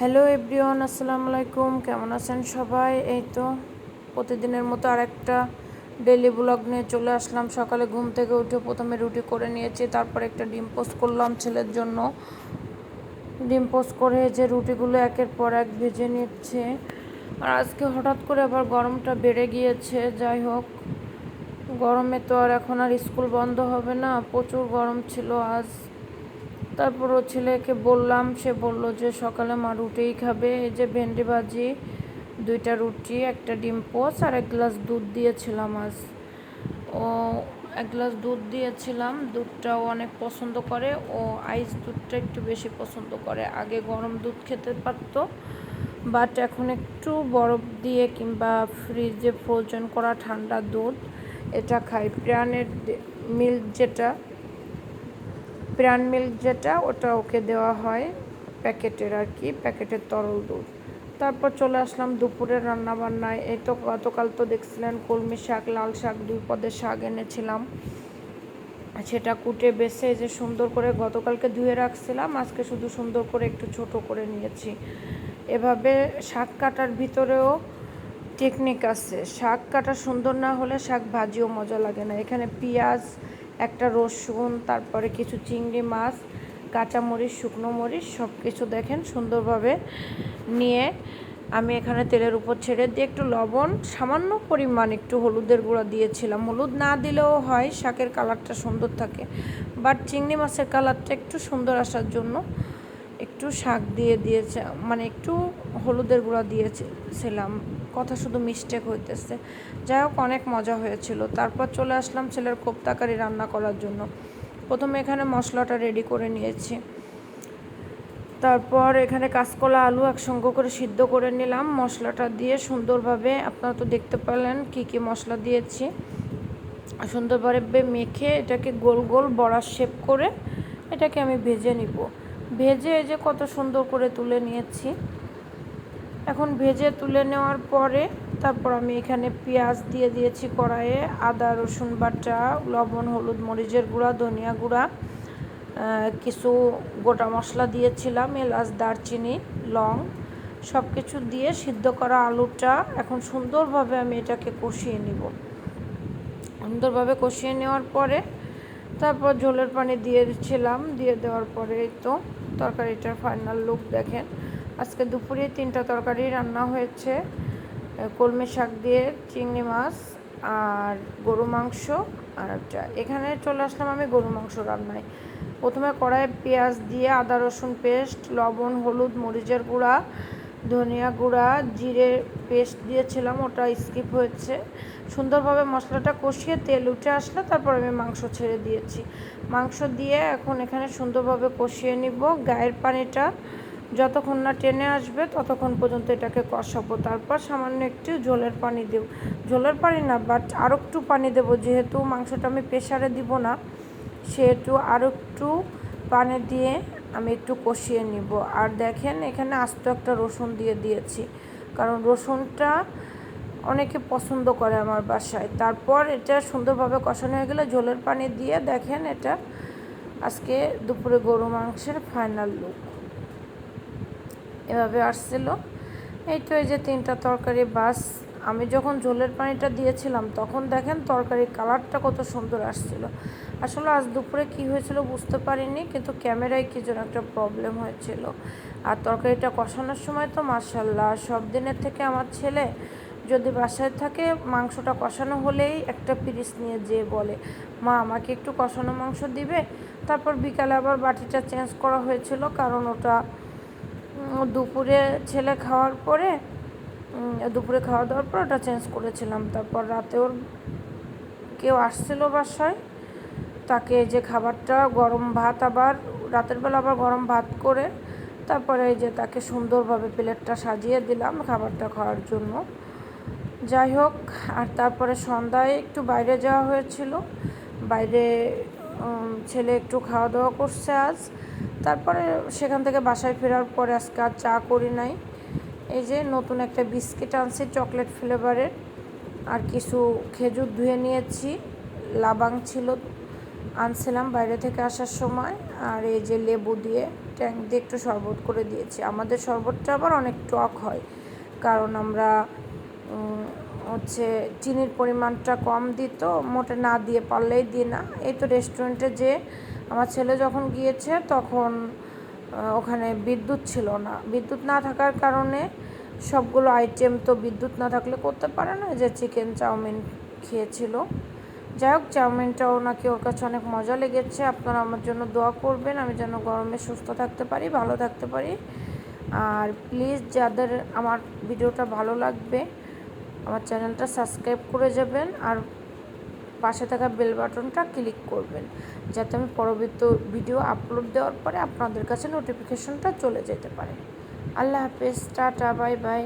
Hello everyone আসসালামু আলাইকুম কেমন আছেন সবাই? এই তো প্রতিদিনের মতো আর একটা ডেলি ব্লগ নিয়ে চলে আসলাম। সকালে ঘুম থেকে উঠে প্রথমে রুটি করে নিয়েছি, তারপর একটা ডিম পোস্ট করলাম ছেলের জন্য। ডিম পোস্ট করে যে রুটিগুলো একের পর এক ভেজে নিচ্ছে। আর আজকে হঠাৎ করে আবার গরমটা বেড়ে গিয়েছে, যাই হোক। গরমে তো আর এখন আর স্কুল বন্ধ হবে না, প্রচুর গরম ছিল আজ। তারপর ও ছেলেকে বললাম, সে বলল যে সকালে মা রুটিই খাবে। এই যে ভেন্ডি ভাজি, দুইটা রুটি, একটা ডিম পোচ আর এক গ্লাস দুধ দিয়েছিলাম আজ। ও, এক গ্লাস দুধ দিয়েছিলাম দুধটাও অনেক পছন্দ করে। ও আইস দুধটা একটু বেশি পছন্দ করে। আগে গরম দুধ খেতে পারতো, বাট এখন একটু বরফ দিয়ে কিংবা ফ্রিজে ফ্রোজেন করা ঠান্ডা দুধ, এটা খাই। প্রাণের মিল্ক যেটা প্রাণ মিল্ক যেটা, ওটা ওকে দেওয়া হয় প্যাকেটের আর কি, প্যাকেটের তরল দুধ। তারপর চলে আসলাম দুপুরের রান্না বান্নায় এই তো গতকাল তো দেখছিলেন কলমি শাক, লাল শাক দুই পদের শাক এনেছিলাম। সেটা কুটে বেছে যে সুন্দর করে গতকালকে ধুয়ে রাখছিলাম, আজকে শুধু সুন্দর করে একটু ছোট করে নিয়েছি। এভাবে শাক কাটার ভিতরেও টেকনিক আছে। শাক কাটা সুন্দর না হলে শাক ভাজিও মজা লাগে না। এখানে পেঁয়াজ একটা রসুন, তারপরে কিছু চিংড়ি মাছ, কাঁচামরিচ, শুকনো মরিচ সব কিছু দেখেন সুন্দরভাবে নিয়ে আমি এখানে তেলের উপর ছেড়ে দিয়ে একটু লবণ, সামান্য পরিমাণ একটু হলুদের গুঁড়া দিয়েছিলাম। হলুদ না দিলেও হয়, শাকের কালারটা সুন্দর থাকে। বাট চিংড়ি মাছের কালারটা একটু সুন্দর আসার জন্য একটু শাক দিয়ে দিয়েছে মানে একটু হলুদের গুঁড়া দিয়েছিলাম। কথা শুধু মিস্টেক হইতেছে। যাই হোক, অনেক মজা হয়েছিল। তারপর চলে আসলাম ছেলের কোপ্তাকারি রান্না করার জন্য। প্রথমে এখানে মশলাটা রেডি করে নিয়েছি। তারপর এখানে কাঁচকলা, আলু একসঙ্গে করে সিদ্ধ করে নিলাম। মশলাটা দিয়ে সুন্দরভাবে আপনারা তো দেখতে পেলেন কি কি মশলা দিয়েছি। সুন্দরভাবে মেখে এটাকে গোল গোল বড়ার শেপ করে এটাকে আমি ভেজে নিব। ভেজে এই যে কত সুন্দর করে তুলে নিয়েছি। এখন ভেজে তুলে নেওয়ার পরে তারপর আমি এখানে পেঁয়াজ দিয়ে দিয়েছি কড়াইয়ে আদা, রসুন বাটা, লবণ, হলুদ মরিচের গুঁড়া, ধনিয়া গুঁড়া কিছু গোটা মশলা দিয়েছিলাম, এলাচ, দারচিনি, লং সব কিছু দিয়ে সিদ্ধ করা আলুটা এখন সুন্দরভাবে আমি এটাকে কষিয়ে নিব। সুন্দরভাবে কষিয়ে নেওয়ার পরে তারপর ঝোলের পানি দিয়েছিলাম দিয়ে দেওয়ার পরে তো তরকারিটার ফাইনাল লুক দেখেন। আজকে দুপুরে তিনটা তরকারি রান্না হয়েছে। কলমি শাক দিয়ে চিংড়ি মাছ আর গরু মাংস আর এখানে চলে আসলাম আমি গরু মাংস রান্নায়। প্রথমে কড়াইয়ে পেঁয়াজ দিয়ে আদা, রসুন পেস্ট, লবণ, হলুদ, মরিচের গুঁড়া, ধনিয়া গুঁড়া, জিরে পেস্ট দিয়েছিলাম, ওটা স্কিপ হয়েছে। সুন্দরভাবে মশলাটা কষিয়ে তেল উঠে আসলে তারপর আমি মাংস ছেড়ে দিয়েছি। মাংস দিয়ে এখন এখানে সুন্দরভাবে কষিয়ে নিব। গায়ের পানিটা যতক্ষণ না টেনে আসবে, ততক্ষণ পর্যন্ত এটাকে কষাবো। তারপর সামান্য একটু ঝোলের পানি দেব। ঝোলের পানি না বাট আরও একটু পানি দেবো। যেহেতু মাংসটা আমি প্রেশারে দিব না, সেহেতু আরও একটু পানি দিয়ে আমি একটু কষিয়ে নিব। আর দেখেন, এখানে আস্ত একটা রসুন দিয়ে দিয়েছি। কারণ রসুনটা অনেকে পছন্দ করে আমার বাসায়। তারপর এটা সুন্দরভাবে কষানো হয়ে গেলে ঝোলের পানি দিয়ে দেখেন এটা আজকে দুপুরে গরু মাংসের ফাইনাল লুক এভাবে আসছিল। এই তো এই যে তিনটা তরকারি বাস। আমি যখন ঝোলের পানিটা দিয়েছিলাম, তখন দেখেন তরকারির কালারটা কত সুন্দর আসছিল। আসলে আজ দুপুরে কি হয়েছিল বুঝতে পারিনি, কিন্তু ক্যামেরায় কি যেন একটা প্রবলেম হয়েছিল। আর তরকারিটা কষানোর সময় তো মার্শাল্লাহ সব দিনের থেকে আমার ছেলে যদি বাসায় থাকে, মাংসটা কষানো হলেই একটা পিরিস নিয়ে যেয়ে বলে, মা, আমাকে একটু কষানো মাংস দিবে? তারপর বিকালে আবার বাটিটা চেঞ্জ করা হয়েছিল, কারণ ওটা দুপুরে ছেলে খাওয়ার পরে দুপুরে খাওয়া দাওয়ার পর ওটা চেঞ্জ করেছিলাম। তারপর রাতে ওর কেউ আসছিল বাসায়, তাকে যে খাবারটা গরম ভাত আবার, রাতের বেলা আবার গরম ভাত করে, তারপরে যে তাকে সুন্দরভাবে প্লেটটা সাজিয়ে দিলাম খাবারটা খাওয়ার জন্য। যাই হোক, আর তারপরে সন্ধ্যায় একটু বাইরে যাওয়া হয়েছিল। বাইরে ছেলে একটু খাওয়া দাওয়া করছে আজ। তারপরে সেখান থেকে বাসায় ফেরার পরে আজকে আর চা করি নাই। এই যে নতুন একটা বিস্কিট আনছি, চকলেট ফ্লেভারের। আর কিছু খেজুর ধুয়ে নিয়েছি, লাবাং ছিল আনছিলাম বাইরে থেকে আসার সময়। আর এই যে লেবু দিয়ে ট্যাঙ্ক দিয়ে একটু শরবত করে দিয়েছি। আমাদের শরবতটা আবার অনেক টক হয়, কারণ আমরা হচ্ছে চিনির পরিমাণটা কম দিই তো মোটে না দিয়ে পারলেই দিই না। এই তো রেস্টুরেন্টে যে আমার ছেলে যখন গিয়েছে তখন ওখানে বিদ্যুৎ ছিল না। বিদ্যুৎ না থাকার কারণে সবগুলো আইটেম তো বিদ্যুৎ না থাকলে করতে পারে না, যে চিকেন চাউমিন খেয়েছিল। যাই হোক, চাউমিনটাও নাকি ওর কাছে অনেক মজা লেগেছে। আপনারা আমার জন্য দোয়া করবেন, আমি যেন গরমে সুস্থ থাকতে পারি, ভালো থাকতে পারি। আর প্লিজ যাদের আমার ভিডিওটা ভালো লাগবে, আমার চ্যানেলটা সাবস্ক্রাইব করে যাবেন। আর পাশে থাকা বেল বাটনটা ক্লিক করবেন, যাতে আমি পরবর্তী ভিডিও আপলোড দেওয়ার পরে আপনাদের কাছে নোটিফিকেশনটা চলে যেতে পারে। আল্লাহ হাফেজ, টাটা, বাই বাই।